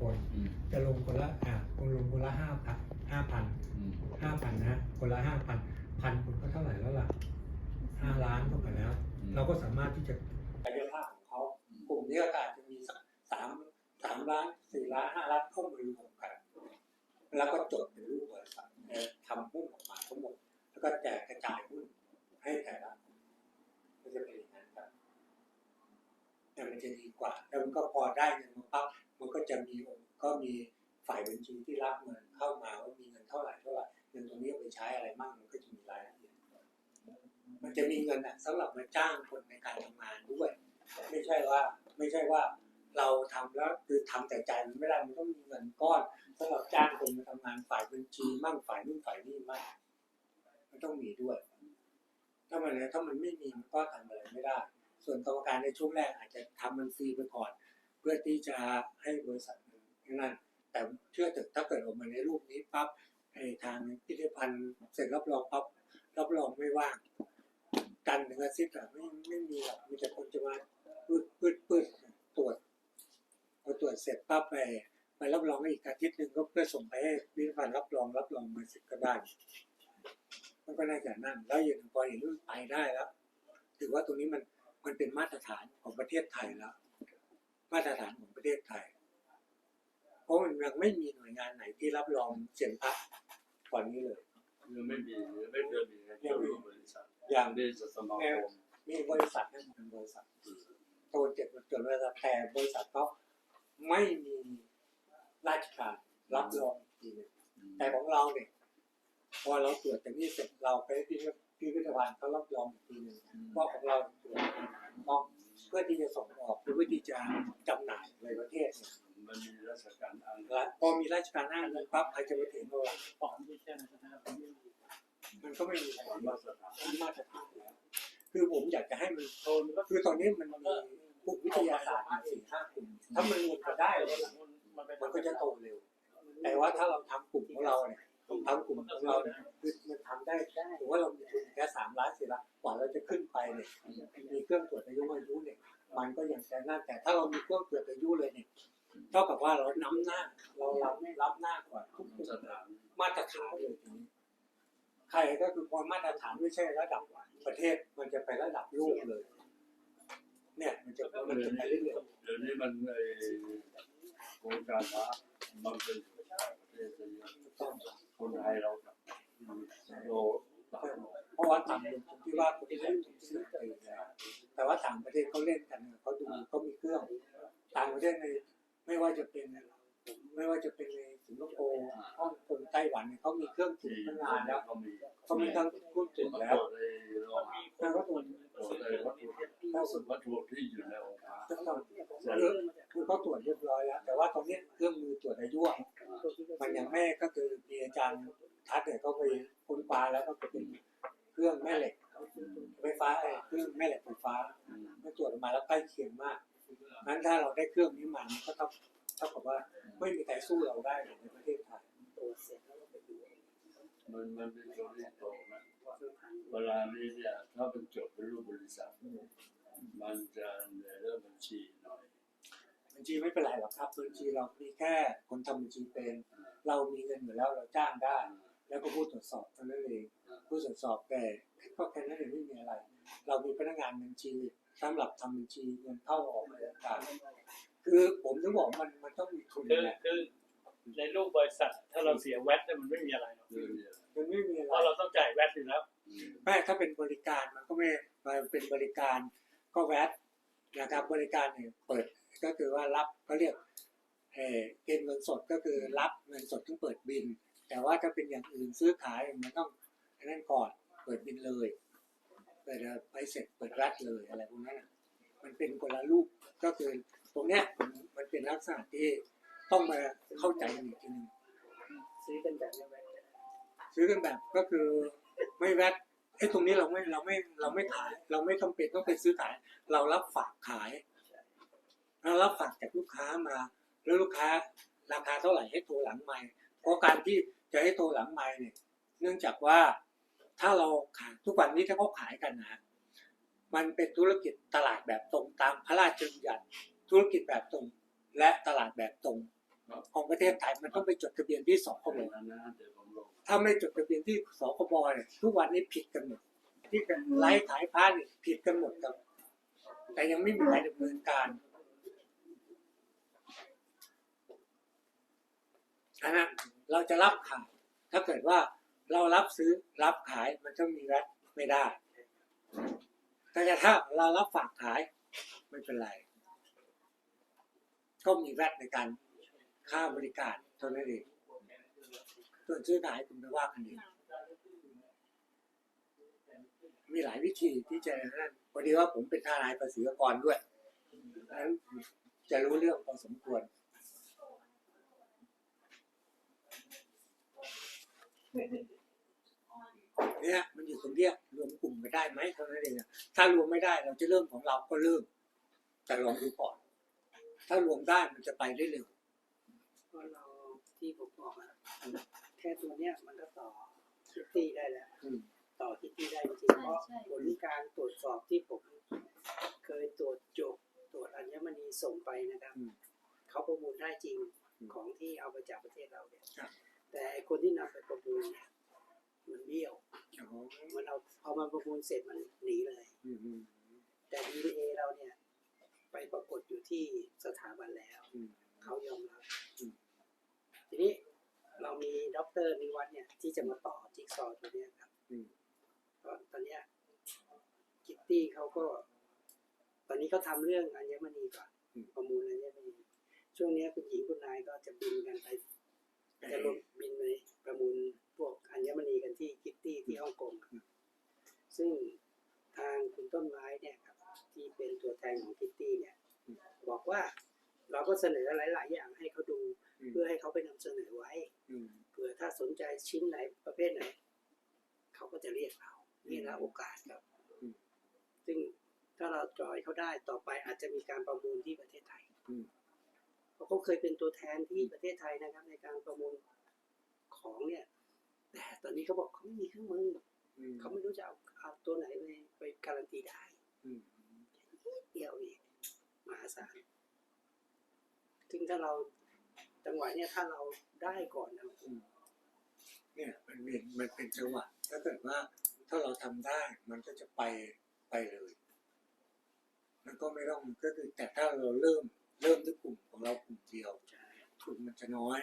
คน อืมจะลงคนละอ่าคนลงคนละห้าพันห้าพันอืมห้าพันนะฮะคนละห้าพันพันคนก็เท่าไหร่แล้วล่ะห้าล้านก็ไปแล้วเราก็สามารถที่จะ แต่ใจมันไม่ได้มันต้องมีเงินก้อนสำหรับจ้างคนมาทำงานฝ่ายบัญชีมั่งฝ่ายนู่นฝ่ายนี่มั่งมันต้องมีด้วย ถ้ามันถ้ามันไม่มีมันก็ทำอะไรไม่ได้ ส่วนกรรมการในช่วงแรกอาจจะทำมันฟรีไปก่อน เพื่อที่จะให้บริษัทนั่นแต่เชื่อเถอะถ้าเกิดออกมาในรูปนี้ปั๊บไอ้ทางพิพิธภัณฑ์เสร็จรับรองปั๊บรับรองไม่ว่างกันถึงอาทิตย์อะไม่ไม่มีหรอกมีแต่คนจะมาปืดปืดปืดตรวจ พอตรวจเสร็จปั๊บไปไปรับรองอีกอาทิตย์หนึ่งก็เพื่อส่งไปให้พิพิธภัณฑ์รับรองรับรองมาเสร็จก็ได้มันก็น่าจะนั่นแล้วอย่างพอเห็นรุ่นไปได้แล้วถือว่าตรงนี้มันมันเป็นมาตรฐานของประเทศไทยแล้ว มาตรฐานของประเทศไทย เพราะมันยังไม่มีหน่วยงานไหนที่รับรองเสียงพระก่อนนี้เลยยังไม่มียังไม่เคยมีนะเจ้าบริษัทอย่างเดชสมาคมมีบริษัทนั่นเป็นบริษัทโตเจ็ดจดบริษัทแต่บริษัทเขา ไม่มีราชการรับรองอีกทีหนึงแต่ของเราเนี่ย พอเราตรวจจากนี้เสร็จเราไปที่พิพิธภัณฑ์เขารับรองอีกทีหนึงว่าของเราตรวจต้องเพื่อที่จะส่งออกหรือเพื่อที่จะจำหน่ายในประเทศเนี่ยมันมีราชการอ้างและพอมีราชการอ้างอิงปั๊บใครจะมาถึงเราล่ะปอมไม่ใช่นะครับมันก็ไม่มีความมาตรฐานมาตรฐานแล้ว คือผมอยากจะให้มันโทนก็คือตอนนี้มันมี พวกวิทยาศาสตร์มาสี่ห้ากลุ่มถ้ามันรวมกันได้เลยมันก็จะโตเร็ว แต่ว่าถ้าเราทำกลุ่มของเราเนี่ยทำกลุ่มของเราเนี่ยคือมันทำได้ถือว่าเรามีทุนแค่สามล้านสี่ล้านกว่าเราจะขึ้นไปเนี่ยมีเครื่องตรวจอายุอายุเนี่ยมันก็ยังจะนั่นแต่ถ้าเรามีเครื่องตรวจอายุเลยเนี่ยเท่ากับว่าเราน้ำหน้า เรารับรับหน้ากว่าทุกมาตรฐานเลยทีนี้ใครก็คือพอมาตรฐานไม่ใช่ระดับประเทศมันจะไประดับโลกเลย เนี่ยมันจะมันจะไปเรื่อยเดี๋ยวนี้มันไอ้โครงการพระมันเป็นประเทศเยอะๆต้องคนไทยเรากับโลต่างเพราะว่าต่างประเทศผมคิดว่าประเทศถูกซื้อไปแล้วแต่ว่าต่างประเทศเขาเล่นกันเขาดูเขามีเครื่อง ต่างประเทศในไม่ว่าจะเป็น ไม่ว่าจะเป็นในสิงคโปร์ฮ่องกงไต้หวันเนี่ยเขามีเครื่องจุดที่ตั้งนานแล้วเขามีเขามีทั้งเครื่องจุดตรแล้ววจไอ้โลหะแล้วก็ตรวจตรวจไอ้วัตถุวัตถุวัตถุที่อยู่ในองค์พระต้องต้องคือคือเขาตรวจเรียบร้อยแล้ว แต่ว่าตอนนี้เครื่องมือตรวจอายุอะมันยังไม่ก็คือมีอาจารย์ทัศน์เนี่ยเขาไปค้นคว้าแล้วก็เป็นเครื่องแม่เหล็กไฟฟ้าไอ้เครื่องแม่เหล็กไฟฟ้าอืมมันตรวจออกมาแล้วใกล้เคียงมากงั้นถ้าเราได้เครื่องนี้มามันก็ต้อง เท่ากับว่าไม่มีใครสู้เราได้ในประเทศไทยมันมันเป็นตัวที่โตนะเวลานี้เนี่ยถ้าเป็นจดเป็นรูปบริษัท มันจะในเรื่องบัญชีหน่อยบัญชีไม่เป็นไรหรอกครับบัญชีเรามีแค่คนทำบัญชีเป็น เรามีเงินอยู่แล้วเราจ้างได้ แล้วก็ผู้ตรวจสอบเท่านั้นเองผู้ตรวจสอบแต่ก็แค่นั้นเองไม่มีอะไร เรามีพนักงานบัญชีสำหรับทำบัญชีเงินเข้าออกอะไรต่างๆ คือผมถึงบอกมันมันต้องมีทุนคือแหละคือในรูปบริษัทถ้าเราเสียแวตเนี่ยมันไม่มีอะไรหรอกเรื่องเนี่ยมันไม่มีอะเพไรราะเราต้องจ่ายแวตอยู่แล้ว แม้ถ้าเป็นบริการมันก็ไม่มันเป็นบริการก็แวดนะครับ บริการเนี่ยเปิดก็คือว่ารับเขาเรียกเออเก็บเงินสดก็คือรับเงินสดถึงเปิดบิน แต่ว่าถ้าเป็นอย่างอื่นซื้อขายมันต้องอันนั้นก่อนเปิดบินเลยเปิดไปเสร็จเปิดรัดเลยอะไรพวกนั้นน่ะมันเป็นคนละรูปก็คือ ตรงเนี้ยมันมันเป็นลักษณะที่ต้องมาเข้าใจกันอีกทีหนึงซื้อกันแบบนี้แวตซื้อกันแบบก็คือไม่แวดไอ้ตรงนี้เราไม่เราไม่เราไม่ขาย เราไม่จำเป็นต้องไปซื้อขาย เรารับฝากขายเรารับฝากจากลูกค้ามา แล้วลูกค้าราคาเท่าไหร่ให้โทรหลังไมค์เพราะการที่จะให้โทรหลังไมค์เนี่ย เนื่องจากว่าถ้าเราขายทุกวันนี้ถ้าเขาขายกันนะมันเป็นธุรกิจตลาดแบบตรงตามพระราชบัญญัติ ธุรกิจแบบตรง และตลาดแบบตรง ของประเทศไทยมันต้องไปจดทะเบียนที่สคเอาบไว้นั้นนะเดี๋ยวผมลงถ้าไม่จดทะเบียนที่สคบเนี่ยทุกวันนี้ผิดกันหมดที่กันไลฟ์ขายผ้าเนี่ยผิดกันหมดครับ แต่ยังไม่มีใครดำเนินการอันนั้นเราจะรับขาย ถ้าเกิดว่าเรารับซื้อรับขายมันต้องมีแรทไม่ได้ แต่ถ้าเรารับฝากขายไม่เป็นไร ก็มีแรทในการค่าบริการเท่านั้นเองส่วนซื้อขายคุณไปว่ากันเองมีหลายวิธีที่จะนั่นพอดีว่าผมเป็นทนายภาษีกรด้วยดังนั้นจะรู้เรื่องพอสมควรเนี่ยมันอยู่ตรงเนี้ยรวมกลุ่มกันได้ไหมเท่านั้นเองถ้ารวมไม่ได้เราจะเริ่มของเราก็เริ่มแต่ลองดูก่อน ถ้ารวมได้มันจะไปได้เร็วก็เราที่ผมบอกอะแค่ตัวเนี้ยมันก็ต่อคิตตี้ได้แล้ว อืมต่อคิตตี้ได้จริงๆเพราะผลการตรวจสอบที่ผม เคยตรวจจบตรวจอัญมณีส่งไปนะครับ อืม เขาประมูลได้จริงอืมของที่เอาไปจากประเทศเราเนี่ยครับ แต่ไอ้คนที่นำไปประมูลเนี่ยมันเบี้ยว อ๋อมันเอาเอามาประมูลเสร็จมันหนีเลย อืมอืมแต่ DNA เราเนี่ย ไปปรากฏอยู่ที่สถาบันแล้วอืมเขายอมรับอืมทีนี้เรามีด็อกเตอร์นิวัฒน์เนี่ยที่จะมาต่อจิ๊กซอว์ตัวเนี้ยครับอืมตอนตอนเนี้ยกิตตี้เขาก็ ตอนนี้เขาทำเรื่องอัญมณีก่อนประมูลอัญมณีช่วงเนี้ยคุณหญิงคุณนายก็จะบินกันไปจะลงบินไปประมูลพวกอัญมณีกันที่กิตตี้ที่ฮ่องกงครับซึ่งทางคุณต้นไม้เนี่ยครับ ที่เป็นตัวแทนของกิตตี้เนี่ย บอกว่าเราก็เสนอหลาย ๆ อย่างให้เขาดูอืมเพื่อให้เขาไปนำเสนอไว้อืมเผื่อถ้าสนใจชิ้นไหนประเภทไหน เขาก็จะเรียกเรานี่ละโอกาสครับ ซึ่งถ้าเราจอยเขาได้ต่อไปอาจจะมีการประมูลที่ประเทศไทยอืมเพราะเขาเคยเป็นตัวแทนที่ประเทศไทยนะครับ ในการประมูลของเนี่ย แต่ตอนนี้เขาบอกเขาไม่มีเครื่องมืออืมเขาไม่รู้จะเอาเอาตัวไหนไปไปการันตีได้ อืมเดียวอีกมหาศาลซึ่งถ้าเราจังหวะเนี่ยถ้าเราได้ก่อนนะเนี่ยมันเป็นมันเป็นจังหวะถ้าเกิดว่าถ้าเราทำได้มันก็จะไปไปเลย มันก็ไม่ต้องก็คือแต่ถ้าเราเริ่มเริ่มด้วยกลุ่มของเรากลุ่มเดียวทุนมันจะน้อย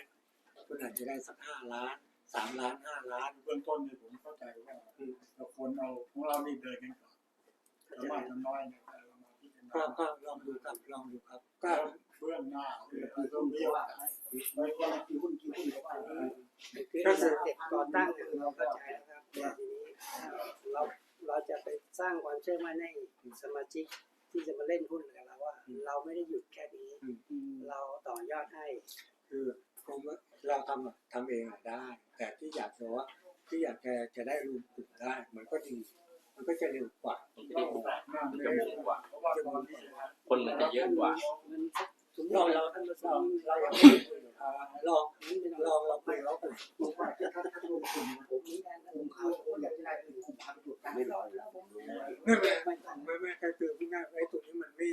ทุนอาจจะได้สักห้าล้านสามล้านห้าล้านเบื้องต้นเนี่ยผมเข้าใจว่าเราควรเอาของเรานี่เดินกันก่อนสามารถทำน้อยเนี่ย ก็ณาก็ลองดูครับลองดูครับก็เบื้องหน้าเนี่ยเราต้องเรียกว่าไม่ว่ากี่หุ้นกี่หุ้นหรือว่าคือในสเต็ปก่อตั้งเนี่ยเราเข้าใจแล้วครับแต่ทีนี้เราเราจะไปสร้างความเชื่อมั่นให้สมาชิกที่จะมาเล่นหุ้นกับเราว่า เราไม่ได้หยุดแค่นี้ เราต่อยอดให้ คือผมว่าเราทำอะทำเองอะได้ แต่ที่อยากจะว่าที่อยากจะจะได้รวมกลุ่มได้ มันก็ดี มันก็จะเร็วกว่าน่าเร็วกว่าเพราะว่าตอนนี้นะคนมันจะเยอะกว่าเงินสักสมมติเราเราท่านมาเราซื้อเรายังไม่อ่าลองลองเราไปเราไปผมว่าถ้าถ้าถ้ารวมกลุ่มผมมีงานผมเข้าผมอยากจะได้เป็นกลุ่มพันกลุ่มกันไม่รอแล้วผมรู้ไม่ไม่ไม่ไม่ก็คือพูดง่ายๆไอ้ตรงนี้มันไม่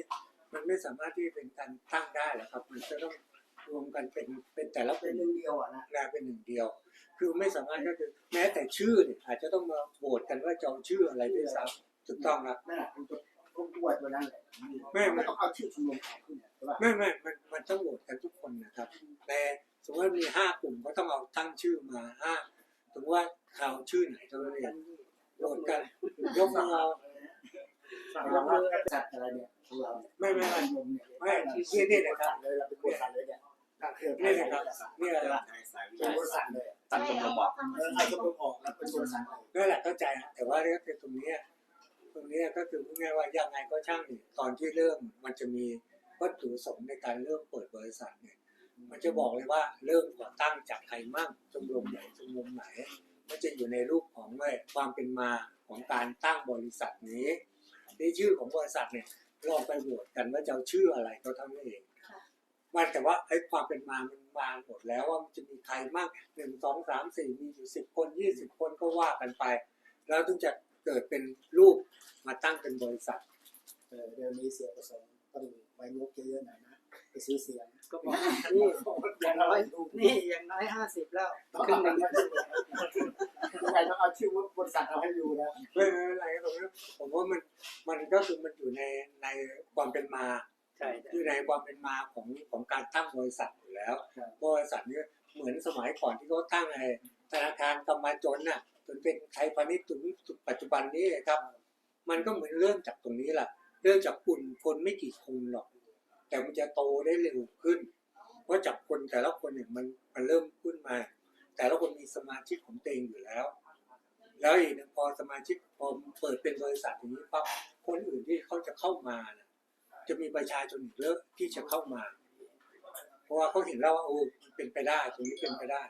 มันไม่สามารถที่เป็นการตั้งได้หรอกครับ มันจะต้อง รวมกันเป็นเป็นแต่ละกเป็นลุ่มเรื่องเดียวอะนะงานเป็นหนึ่งเดียว คือไม่สามารถก็คือแม้แต่ชื่อเนี่ยอาจจะต้องมาโหวตกันว่าจะเอาชื่ออะไรด้วยซ้ำถูกต้องครับนั่นแหละเป็นตัวต้องตัวตัวนั้นแหละไม่ไม่ไม่ต้องเอาชื่อชมรมขายขึ้นเนี่ยใช่ป่ะไม่ไม่มันมันต้องโหวตกันทุกคนนะครับ แต่สมมติว่ามีห้ากลุ่มก็ต้องเอาตั้งชื่อมาห้าสมมติว่าเขาชื่อไหนเท่านั้นเองโหวตกันยกมือเอาสั่งเราว่าจัดอะไรเนี่ยของเราไม่ไม่ไม่ชมรมเนี่ยไม่ที่นี่นะครับเลยเราเป็นบริษัทเลยเนี่ย เครือนี่นะครับนี่แหละเป็นบริษัทเลยตั้งชมรมบอกเออเอาชมรมออกแล้วเป็นบริษัทเลยนั่นแหละเข้าใจนะแต่ว่าเรื่องตรงเนี้ยตรงเนี้ยก็คือพูดง่ายๆว่ายังไงก็ช่างนี่ตอนที่เริ่มมันจะมีวัตถุประสมในการเริ่มเปิดบริษัทเนี่ย มันจะบอกเลยว่าเริ่มก่อตั้งจากใครมั่งชมรมไหนชมรมไหน มันจะอยู่ในรูปของว่าความเป็นมาของการตั้งบริษัทนี้ที่ชื่อของบริษัทเนี่ยลองไปโหวตกันว่าจะเอาชื่ออะไรก็เท่านั้นเอง มันแต่ว่าไอ้ความเป็นมามันมาหมดแล้วว่ามันจะมีใครมั่งหนึ่งสองสามสี่มีอยู่สิบคนยี่สิบคนก็ว่ากันไป แล้วถึงจะเกิดเป็นรูปมาตั้งเป็นบริษัทเออเดี๋ยวนี้เสียผสมต้องไว้งบเยอะๆหน่อยนะไปซื้อเสียงก็บอกนี่อย่างน้อยนี่อย่างน้อยห้าสิบแล้วต้องครึ่งหนึ่งยังไงต้องเอาชื่อบริษัทเอาให้อยู่นะไม่ไม่เป็นไรผมว่าผมว่ามันมันก็คือมันอยู่ในในความเป็นมาใช่ อยู่ในความเป็นมาของของการตั้งบริษัทอยู่แล้วบริษัทนี้เหมือนสมัยก่อนที่เขาตั้งไอ้ธนาคารกำมาจนน่ะจนเป็นไทยพาณิชย์ถึงปัจจุบันนี้ครับ มันก็เหมือนเริ่มจากตรงนี้แหละเริ่มจากกลุ่มคนไม่กี่คนหรอก แต่มันจะโตได้เร็วขึ้น เพราะจากคนแต่ละคนเนี่ยมันมันเริ่มขึ้นมา แต่ละคนมีสมาชิกของตัวเองอยู่แล้ว แล้วอีกหนึ่งพอสมาชิกพอเปิดเป็นบริษัทอย่างนี้ปั๊บคนอื่นที่เขาจะเข้ามานะ จะมีประชาชนอีกเยอะที่จะเข้ามา เพราะว่าเขาเห็นแล้วว่าโอ้มันเป็นไปได้ตรงนี้เป็นไปได้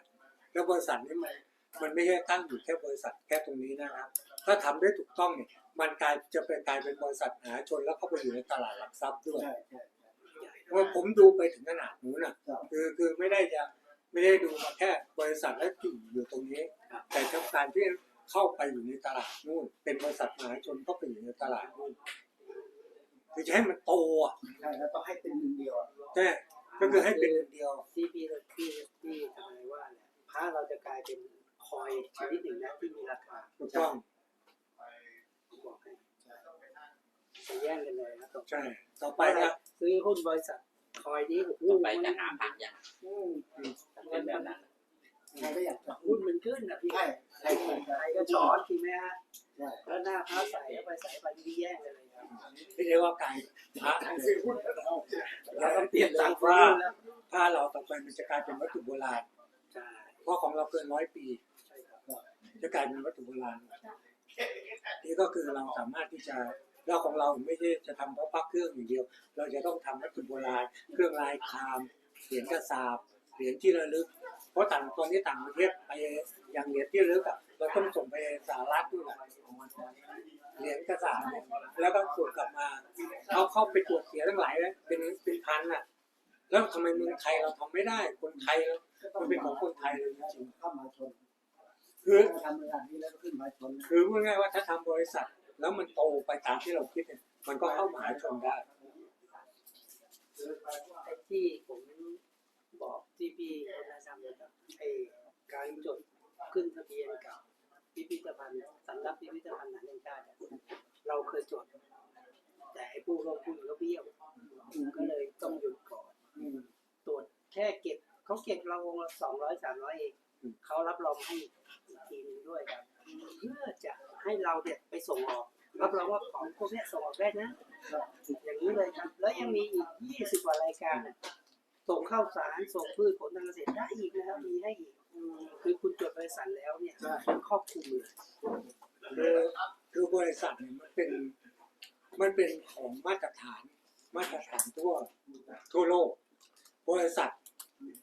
แล้วบริษัทนี้มันมันไม่ใช่ตั้งอยู่แค่บริษัทแค่ตรงนี้นะครับ ถ้าทำได้ถูกต้องเนี่ยมันกลายจะเป็นกลายเป็นบริษัทมหาชนแล้วเข้าไปอยู่ในตลาดหลักทรัพย์ด้วยใช่ใช่เพราะว่าผมดูไปถึงขนาดนู้นน่ะคือคือไม่ได้จะไม่ได้ดูมาแค่บริษัทและอยู่อยู่ตรงนี้ แต่ทั้งการที่เข้าไปอยู่ในตลาดนู่น เป็นบริษัทมหาชนเข้าไปอยู่ในตลาดนู่น คือจะให้มันโตอะใช่แล้วต้องให้เป็นหนึ่งเดียวใช่ก็คือให้เป็นอย่างเดียวที่พี่ที่ที่ทนายว่าเนี่ยพระเราจะกลายเป็นคอยชนิดหนึ่งนะที่มีราคาถูกต้องบอกให้จะแย่งกันเลยนะต่อใช่ต่อไปนะซื้อหุ้นบริษัทคอยนี้โอ้โหต่อไปจะหาผักอย่าง กลายเป็นวัตถุโบราณใช่เพราะของเราเกินร้อยปีใช่ครับจะกลายเป็นวัตถุโบราณนี่ก็คือเราสามารถที่จะเราของเราไม่ใช่จะทำเพราะพักเครื่องอย่างเดียว เราจะต้องทำวัตถุโบราณ เครื่องลายคามเหรียญกระสาบเหรียญที่ระลึก เพราะต่างตอนนี้ต่างประเทศไปอย่างเหรียญที่ระลึกอะเราต้องส่งไปสหรัฐด้วยนะเหรียญกระสาบเนี่ยแล้วก็ตรวจกลับมาเขาเข้าไปตรวจเสียทั้งหลายเลยเป็นเป็นพันอะ แล้วทำไมเมืองไทยเราทำไม่ได้ คนไทยเรามันเป็นของคนไทยเลยจริงเข้ามาชนคือทำงานนี้แล้วก็ขึ้นมาชนคือพูดง่ายว่าถ้าทำบริษัท แล้วมันโตไปตามที่เราคิดเนี่ยมันก็เข้ามหาชนได้ไอ้ที่ผมบอกที่พี่คนนายทำเลยครัไอ้การจดขึ้นทะเบียนกับพิพิธภัณฑ์สำนักพิพิธภัณฑ์หนังแห่งชาติเราเคยจด แต่ไอ้ผู้ลงทุนก็เบี้ยวก็เลยต้องหยุดก่อน อืม ตรวจแค่ เก็บเขาเก็บเราองละสองร้อยสามร้อยเองอืมเขารับรองให้อีกทีหนึงด้วยครับเพื่อจะให้เราเนี่ยไปส่งออกรับรองว่าของพวกเนี้ยส่งออกได้นะ อย่างนี้เลยครับ แล้วยังมีอีกยี่สิบกว่ารายการน่ะส่งข้าวสารส่งพืชผลทางเกษตรได้อีกนะครับมีให้อีกอืมคือคุณจดบริษัทแล้วเนี่ยมันครอบคลุมเลยคือคือบริษัทเนี่ยมันเป็น มันเป็นของมาตรฐาน มาตรฐานทั่วทั่วโลก บริษัท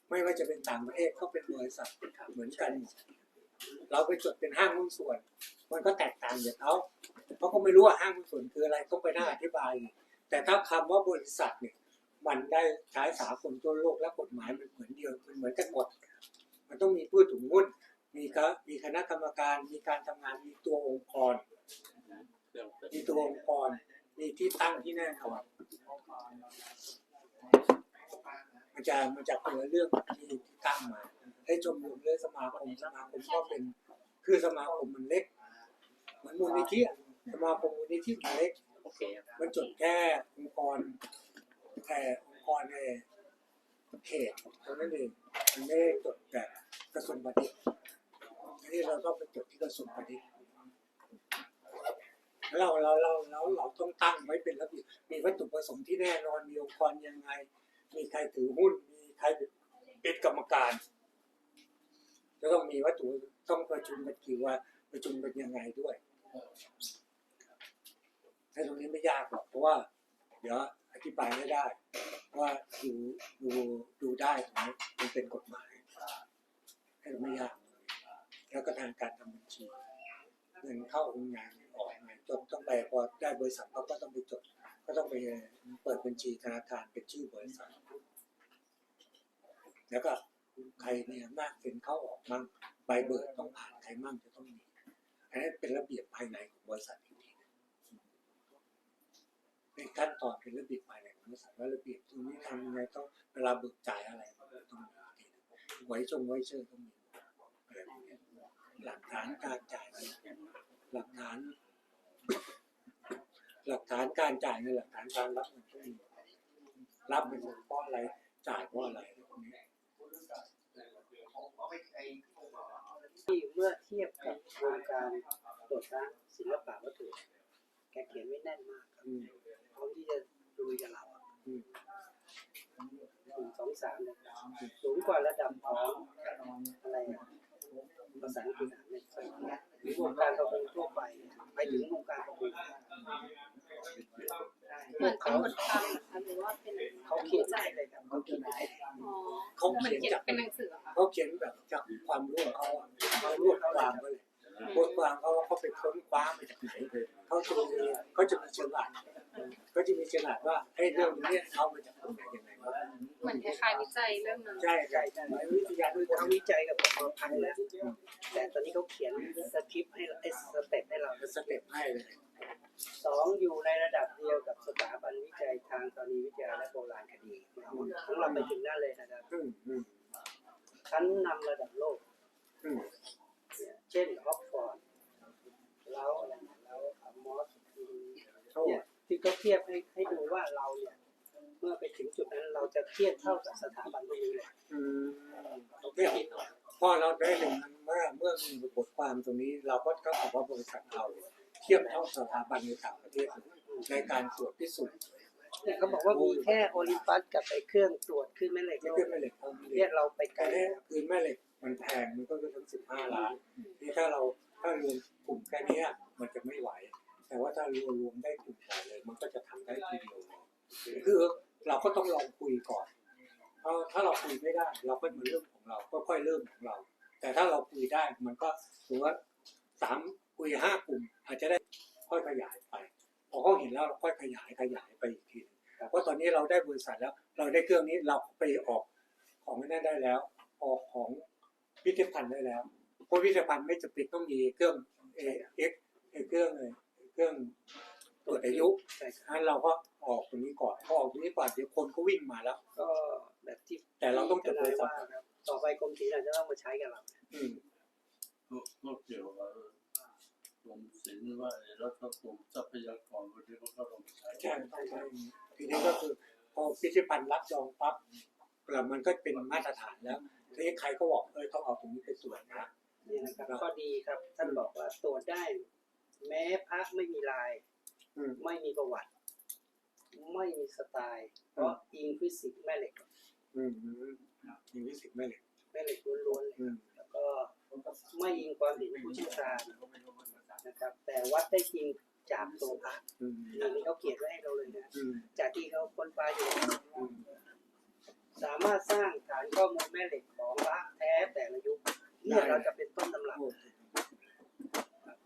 ไม่ว่าจะเป็นต่างประเทศก็เป็นบริษัทเหมือนกันหมดเราไปจดเป็นห้างหุ้นส่วน มันก็แตกต่างจากเขาเขาก็ไม่รู้ว่าห้างหุ้นส่วนคืออะไรต้องไปน่าอธิบายอีกแต่ถ้าคำว่าบริษัทเนี่ย มันได้ใช้สากลทั่วโลกและกฎหมายมันเหมือนเดียวมันเหมือนกันหมด มันต้องมีผู้ถือหุ้นมีก็มีคณะกรรมการมีการทำงานมีตัวองค์กรมีตัวองค์กรมีที่ตั้งที่แน่นอน มันจะมันจะคนละเรื่องที่ที่ตั้งมาให้ชมรมหรือสมาคมสมาคมก็เป็นคือสมาคมมันเล็กเหมือนมูลนิธิอะสมาคมมูลนิธิมันเล็ก โอเคมันจดแค่องค์กรแค่องค์กรในเขตเท่านั้นเองมันไม่ได้จดแบบกระทรวงพาณิชย์อันนี้เราต้องไปจดที่กระทรวงพาณิชย์แล้วเราเราเราเราเราต้องตั้งไว้เป็นระเบียบมีวัตถุประสงค์ที่แน่นอนมีองค์กรยังไง มีใครถือหุ้น มีใครเป็นกรรมการ จะต้องมีวัตถุต้องประชุมกันกี่วันประชุมกันยังไงด้วยไอ้ตรงนี้ไม่ยากหรอกเพราะว่า เดี๋ยวอธิบายไม่ได้ ว่าดูดูดูได้ตรงนี้มันเป็นกฎหมายไอ้ตรงไม่ยากแล้วก็ทางการทำบัญชีเงินเข้าโรงงานเงินออกงานจนต้องไปพอได้บริษัทเขาก็ต้องไปจด ก็ต้องไปเปิดบัญชีธนาคารเป็นชื่อบริษัทแล้วก็ใครเนี่ยมากเป็นเข้าออกมั่งใบเบิกต้องผ่านใครมั่งจะต้องมีอันนี้เป็นระเบียบภายในของบริษัทอีกทีหนึ่งเป็นขั้นตอนเป็นระเบียบภายในของบริษัทว่าระเบียบตรงนี้ทำยังไงต้องเวลาเบิกจ่ายอะไรต้องมีไว้จงไว้เชื่อต้องมีหลักฐานการจ่ายหลักฐาน หลักฐานการจ่ายเงินหลักฐานการรับเงินต้องมีรับเป็นเพราะอะไรจ่ายเพราะอะไรพวกนี้ที่เมื่อเทียบกับโครงการตรวจสร้างศิลปะวัตถุแกเขียนไว้แน่นมากครับอืมพร้อมที่จะดูกับเราอะอืมหนึ่งสองสามเลยสูงกว่าระดับของอะไรอะภาษาอังกฤษอะในสมัยเนี้ยหรือวงการประมงทั่วไปเนี่ยไปถึงวงการประมง เหมือนเป็นบทความนะคะหรือว่าเป็นเขาเขียนได้เลยครันเขาเขียนได้อ๋อเขาเหมือนเขียนเป็นหนังสือเหรอค่ะเขาเขียนแบบจากความรู้ของเขาอะเขารวบความไว้เลยรวบความเขาเขาไปค้นคว้ามาจากไหนเขาจะมีเขาจะมีฉลาดเขาจะมีฉลาดว่าไอ้เรื่องนี้เขามาจากตรงไหน มือนคล้ายๆวิจัยเรื่องนึงใช่ใช่ใช่วิทยาคือด้วยเขาวิจัยกับประมาพันแล้ว แต่ตอนนี้เขาเขียนสคริปต์ให้เราไอ้สเต็ปให้เราสเต็ปให้เลยสองอยู่ในระดับเดียวกับสถาบันวิจัยทางธรณีวิทยาและโบราณคดีของเราไปถึงนั่นเลยนะครับอืมอืมชั้นนำระดับโลกอืมเนี่ยเช่นออกฟอร์ดแล้วอะไรนะแล้วอมอสเขาเนี่ยที่เขาเทียบให้ให้ดูว่าเราเนี่ย เมื่อไปถึงจุดนั้นเราจะเทียบเท่ากับสถาบันพวกนี้เลยอืมเนี่ยพอเราได้หนึ่งเมื่อเมื่อมีบทความตรงนี้ เราก็ก็บอกว่าบริษัทเราเทียบเท่าสถาบันในต่างประเทศในการตรวจพิสูจน์เนี่ยเขาบอกว่ามีแค่โอลิมปัสกับไอ้เครื่องตรวจขึ้นแม่เหล็กไม่โลขึ้กนแม่เหล็กเท่านี้เนี่ยเราไปไกลแต่เนี่ยแล้วคืนแม่เหล็กมันแพงมันก็ถึงสิบห้าล้านนี่ถ้าเราถ้ารวมกลุ่มแค่เนี้ยมันจะไม่ไหว แต่ว่าถ้ารวมรวมได้กลุ่มใหญ่เลย มันก็จะทำได้ทีเดียวเลยคือ เราก็ต้องลองคุยก่อนเพราะถ้าเราคุยไม่ได้ เราก็มาเริ่มของเราก็ค่อยเริ่มของเรา แต่ถ้าเราคุยได้มันก็ถือว่าสามคุยห้ากลุ่ม อาจจะได้ค่อยขยายไป พอเขาเห็นแล้วเราค่อยขยายขยายไปอีกทีเพราะตอนนี้เราได้บริษัทแล้ว เราได้เครื่องนี้เราไปออกของนั่นได้แล้ว ออกของพิพิธภัณฑ์ได้แล้วเพราะพิพิธภัณฑ์ไม่จำเป็นต้องมีเครื่องเอเอ็กเครื่องเลยเครื่อง ตรวจอายุแต่งั้นเราก็ออกตรงนี้ก่อนพอออกตรงนี้ก่อนเดี๋ยวคนก็วิ่งมาแล้ว ก็แบบที่แต่เราต้องจดบริษัทว่าครับต่อไปกรมศิลป์อาจจะต้องมาใช้กับเราอืมก็เกี่ยวกับกรมศิลป์ว่าแล้วก็กรมทรัพยากรวันนี้ก็ต้องใช้ใช่ต้องใช่ทีนี้ก็คือพอพิพิธภัณฑ์รับรองปั๊บแล้วมันก็เป็นมาตรฐานแล้วทีนี้ใครก็บอกเออต้องเอาตรงนี้ไปตรวจนะเนี่ยนะครับข้อดีครับ ท่านบอกว่าตรวจได้ แม้พระไม่มีลาย อืม ไม่มีประวัติ ไม่มีสไตล์ เพราะอิงฟิสิกส์แม่เหล็กอืมอืมอย่างที่สิบแม่เหล็กแม่เหล็กล้วนๆเลยอืมแล้วก็ไม่อิงความเห็นผู้เชี่ยวชาญนะครับ แต่วัดได้จริงจากตัวพระอืมอันนี้เขาเขียนไว้ให้เราเลยนะ อืมจากที่เขาค้นคว้าอยู่ อืมสามารถสร้างฐานข้อมูลแม่เหล็กของพระแท้แต่ละยุคเนี่ยเราจะเป็นต้นตำรับโอ้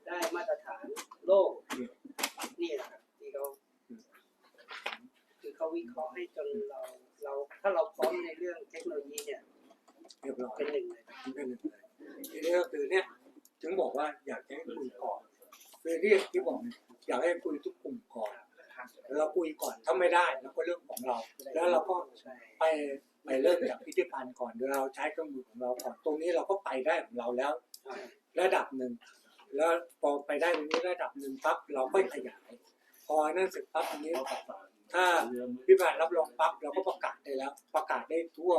ได้มาตรฐานโลก นี่แหละครับที่เขาคือเขาวิเคราะห์ให้จนเราเราถ้าเราพร้อมในเรื่องเทคโนโลยีเนี่ยเรียบร้อยเป็นหนึ่งเลยเป็นหนึ่งเลยทีนี้ก็คือเนี่ยถึงบอกว่าอยากให้คุยก่อนคือที่ที่บอกเนี่ยอยากให้คุยทุกกลุ่มก่อนเราคุยก่อนถ้าไม่ได้แล้วก็เรื่องของเรา แล้วเราก็ใช่ไปไปเริ่มจากพิพิธภัณฑ์ก่อนเดี๋ยวเราใช้เครื่องมือของเราก่อน ตรงนี้เราก็ไปได้ของเราแล้วใช่ระดับหนึ่ง แล้วพอไปได้ตรงนี้ระดับหนึ่งปั๊บเราค่อยขยาย พอนั่นเสร็จปั๊บตรงนี้ถ้าพิพิธภัณฑ์รับรองปั๊บเราก็ประกาศได้แล้ว ประกาศได้ทั่ว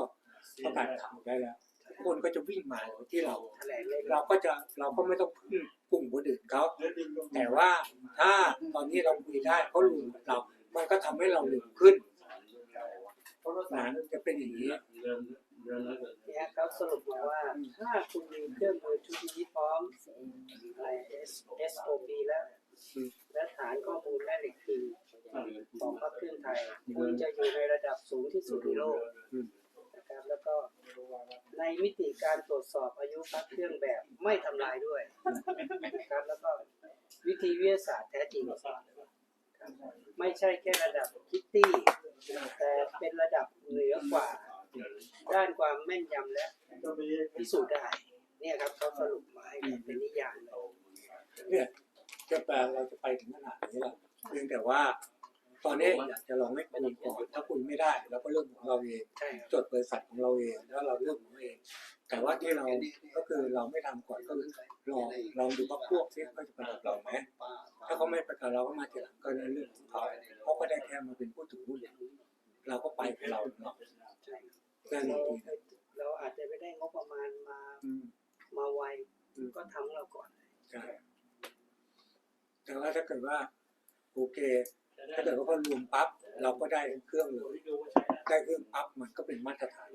ประกาศข่าวได้แล้วคนก็จะวิ่งมาที่เราแถลงเลยเราก็จะเราก็ไม่ต้องพึ่งกลุ่มคนอื่นเขาแต่ว่าถ้าตอนนี้เราคุยได้เขารู้กับเรา มันก็ทำให้เราเร็วขึ้นนั้นจะเป็นอย่างนี้ เนี่ยเขาสรุปมาว่าถ้าคุณมีเครื่องมือชุดนี้พร้อมอะไร S SOP แล้วและฐานข้อมูลแม่เหล็กคือของพระเครื่องไทย คุณจะอยู่ในระดับสูงที่สุดในโลกนะครับแล้วก็ในมิติการตรวจสอบอายุพระเครื่องแบบไม่ทำลายด้วยนะครับแล้วก็วิธีวิทยาศาสตร์แท้จริงครับไม่ใช่แค่ระดับคิตตี้แต่เป็นระดับเหนือกว่า ด้านความแม่นยำและพิสูจน์ได้ เนี่ยครับเขาสรุปมาให้แบบเป็นนิยามเลยเนี่ยจะแปลเราจะไปถึงขนาดนี้แหละเพียงแต่ว่า ตอนนี้อยากจะลองให้คุยก่อนถ้าคุยไม่ได้เราก็เริ่มของเราเองใช่ครับจดบริษัทของเราเองแล้วเราเริ่มของเราเอง แต่ว่าที่เราก็คือเราไม่ทำก่อนก็คือลองลองดูว่าพวกที่เขาจะประกอบเราไหมถ้าเขาไม่ประกอบเราก็มาทีหลังก็นั่นเรื่องของเขาเขาก็ได้แค่มาเป็นผู้ถือหุ้นเราก็ไปของเราเนาะนั่นเอง เราอาจจะไม่ได้งบประมาณมา อืม มาไว อืม ก็ทำเราก่อน ใช่แต่ว่าถ้าเกิดว่าโอเค ถ้าเกิดว่าเขารวมปั๊บเราก็ได้เครื่องเลยได้เครื่องปั๊บมันก็เป็นมาตรฐาน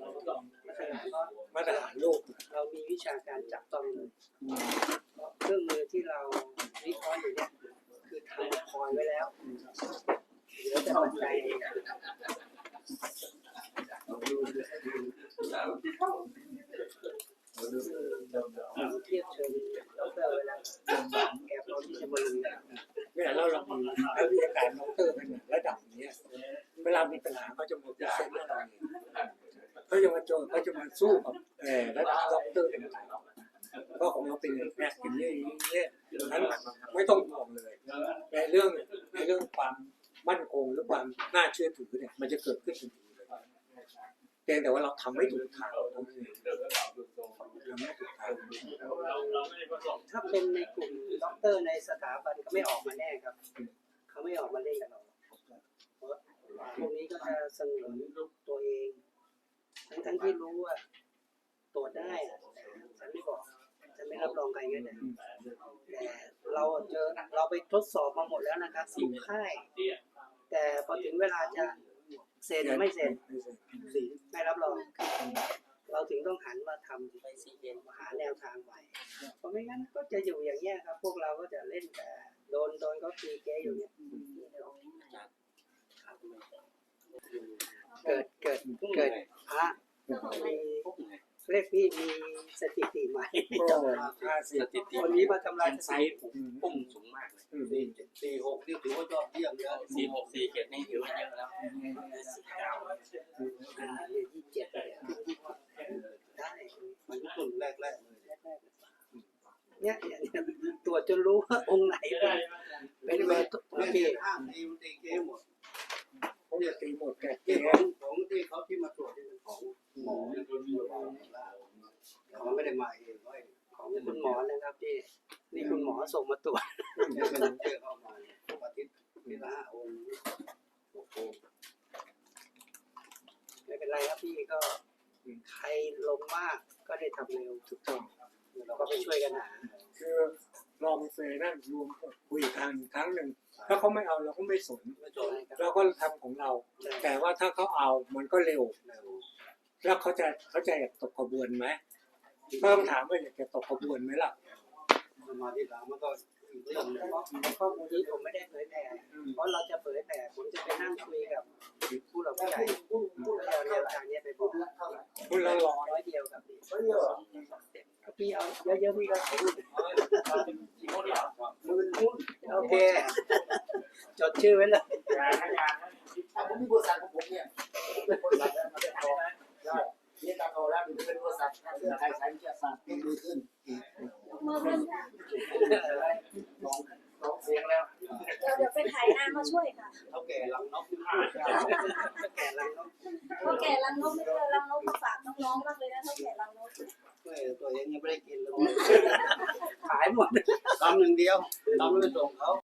มาตรฐานโลก เรามีวิชาการจับต้องเลยเครื่องมือที่เราวิเคราะห์อยู่เนี่ยคือทำคอยไว้แล้วเหลือแต่ปัจจัยเทียบเชิญดอกเตอร์ไว้แล้วแกพร้อมที่จะมาลุย เนี่ยเรา เรามีนักาการด็อกเตอร์ขนาดระดับนี้เวลามีปัญหาเขาจะมาพิเศษให้เราเองเขาจะมาโจทย์เขาจะมาสู้กับเอ่อระดับด็อกเตอร์ต่างๆเพราะของเราเป็นแค่อย่างนี้อย่างนี้นั้นไม่ต้องห่วงเลยในเรื่องในเรื่องความมั่นคงหรือความน่าเชื่อถือเนี่ยมันจะเกิดขึ้นทันทีเลยเพียงแต่ว่าเราทำไม่ถูกทางเท่านั้นเองทำไม่ถูกทางถ้าเป็นในกลุ่มด็อกเตอร์ในสถาบันก็ไม่ออกมาแน่ครับเขาไม่ออกมาเล่นกับเราเพราะพวกนี้ก็จะสงวนตัวเอง ทั้งทั้งๆที่รู้ว่าตรวจได้อะแต่ฉันไม่บอกฉันไม่รับรองใครก็ได้แต่เราเจอเราไปทดสอบมาหมดแล้วนะครับสิบค่าย แต่พอถึงเวลาจะเซ็นไม่เซ็นไม่รับรอง เราถึงต้องหันมาทำไปซีเอ็นหาแนวทางใหม่เพราะไม่งั้นก็จะอยู่อย่างเงี้ยครับ พวกเราก็จะเล่นแต่โดนโดนก็ตีเกอยู่เนี่ยเกิดเกิดเกิดพระมี เรียกพี่มีสถิติใหม่ก็ห้าสิบคนนี้มาทำลายสไซถิส์ติผมพุ่งสูงมากเลยอืมสี่หกนี่ถือว่ายอดเยี่ยมเลยสี่หกสี่เจ็ดนี่ถือว่าเยอะแล้วอ่าเรียนที่เจ็ดเนี่ยได้มันกลุ่มแรกๆเลยเนี่ยเนี่ยเนี่ยตรวจจนรู้ว่าองค์ไหนเป็นเป็นเบอร์โอไม่เคเห็นห้ามตีมันตีเก้หมดเขาจะตีหมดแก่ที่เจ๊ของของที่เขาที่มาตรวจที่เป็นของ หมอเขาไม่ได้มาเองเขาของคุณหมอนะครับที่นี่คุณหมอส่งมาตรวจไม่เป็นเจอเข้ามาอาทิตย์เวลาองค์โอ้โหไม่เป็นไรครับพี่ก็ใครลงมากก็ได้ทำเร็วถูกต้องเราก็ไปช่วยกันหาคือลองเฟยนั่นรวมคุยกันครั้งหนึ่งถ้าเขาไม่เอาเราก็ไม่สนไม่จบเราก็ทำของเรา แต่ว่าถ้าเขาเอามันก็เร็ว แล้วเขาจะเขาจะอยากตกขบวนไหมก็ต้องถามว่าอยากจะตกขบวนไหมล่ะมาที่หลังมันก็อีกเรื่องหนึงข้อมูลนี้ผมไม่ได้เผยแผ่เพราะเราจะเผยแผ่ผมจะไปนั่งคุยกับผู้หลักผู้ใหญ่แล้วเอาแนวทางเนี้ยไปบอกคุณละร้อยร้อยเดียวครับพี่พี่เอาเยอะๆพี่ก็ถือโอเคจดชื่อไว้เลย